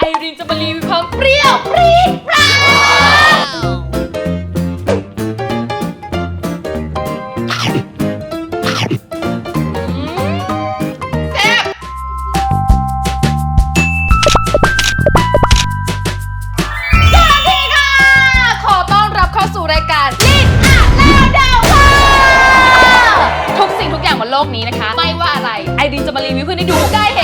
ไอรินจะมารีวิวความเปรี้ยวปรี๊ดปร้าแซ่บสวัสดีค่ะ ขอต้อนรับเข้าสู่รายการลินอะแล้วเดาค่ะ ทุกสิ่งทุกอย่างบนโลกนี้นะคะ ไม่ว่าอะไร ไอรินจะมารีวิวเพื่อนให้ดูได้เห็น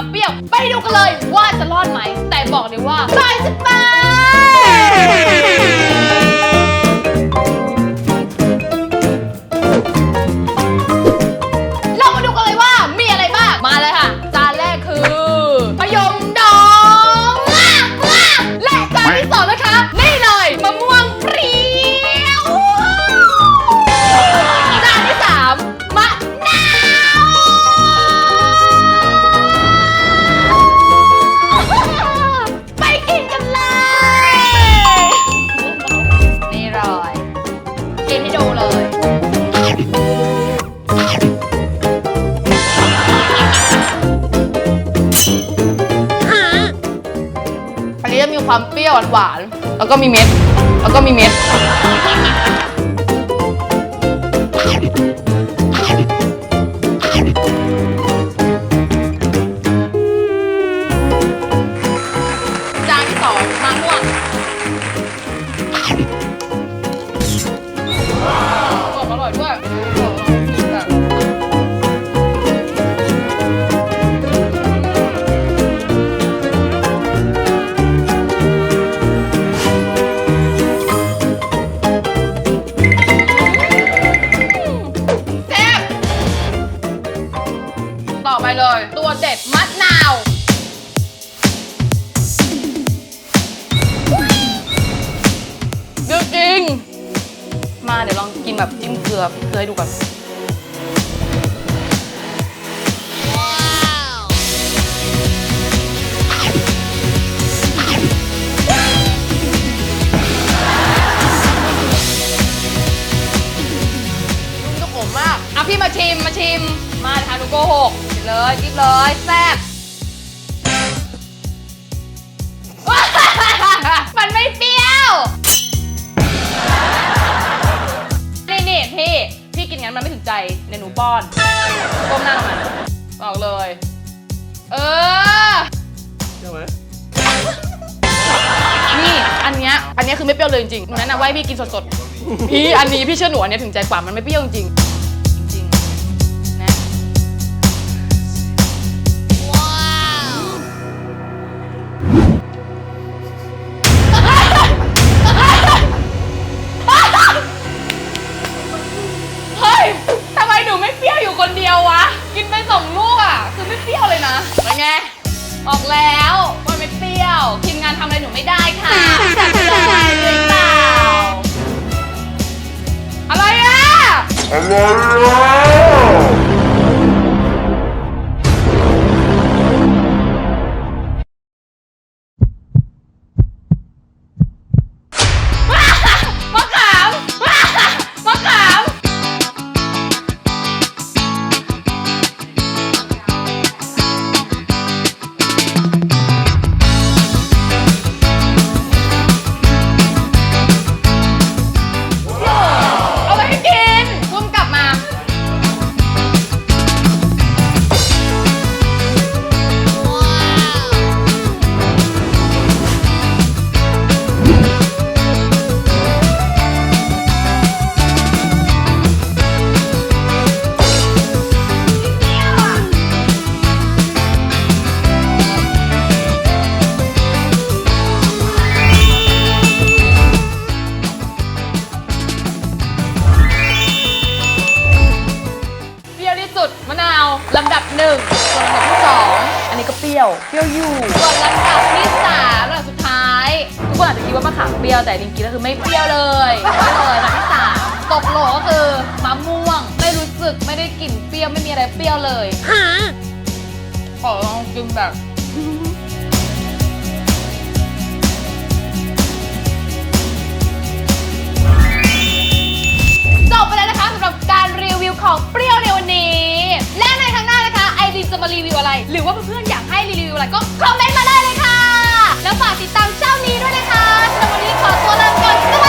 ความเปรี้ยว ไปดูกันเลยว่าจะรอดไหม แต่บอกเลยว่าสายสบาย ความเปรี้ยวหวานๆแล้วก็มีเม็ด แล้วก็มีเม็ด เลย ตัวเด็ดมะนาวเดือดจริง มาเดี๋ยวลองกินแบบจิ้มเกลือเกลือให้ดูก่อนนุ่มจะขมมาก อะพี่มาชิม มาชิม มาทานุโกหกกิน เลยกินเลยแซ่บมันไม่เปรี้ยว นี่นี่พี่ พี่กินงั้นมันไม่ถึงใจเดี๋ยวหนูป้อนก้มหน้าลงมาบอกเลย เออใช่ไหมนี่อันเนี้ยอันเนี้ยคือไม่เปรี้ยวเลยจริงๆหนูแนะนำว่าให้พี่กินสดๆพี่อันนี้พี่เชื่อหนูอันเนี้ยถึงใจกว่ามันไม่เปรี้ยวจริงๆ ไงบอกแล้วว่าไม่เปรี้ยวทีมงานทำอะไรหนูไม่ได้ค่ะจัดเลยหรือเปล่าอะไรอะม ที่สุดมะนาวลำดับหนึ่งส่วนลำดับที่สองอันนี้ก็เปรี้ยว เปรี้ยวอยู่ ส่วนลำดับที่สามลำดับสุดท้ายทุกคนอาจจะคิดว่ามะขามเปรี้ยวแต่จริงๆแล้วคือไม่เปรี้ยวเลยไม่เลยลำดับที่สามตกโหลก็คือมะม่วง ไม่รู้สึกไม่ได้กลิ่นเปรี้ยวไม่มีอะไรเปรี้ยวเลยขอลองกินแบบ มารีวิวอะไร หรือว่าเพื่อนๆอยากให้รีวิวอะไรก็คอมเมนต์มาได้เลยค่ะ แล้วฝากติดตามเจ้านี้ด้วยนะคะสำหรับวันนี้ขอตัวลาไปก่อน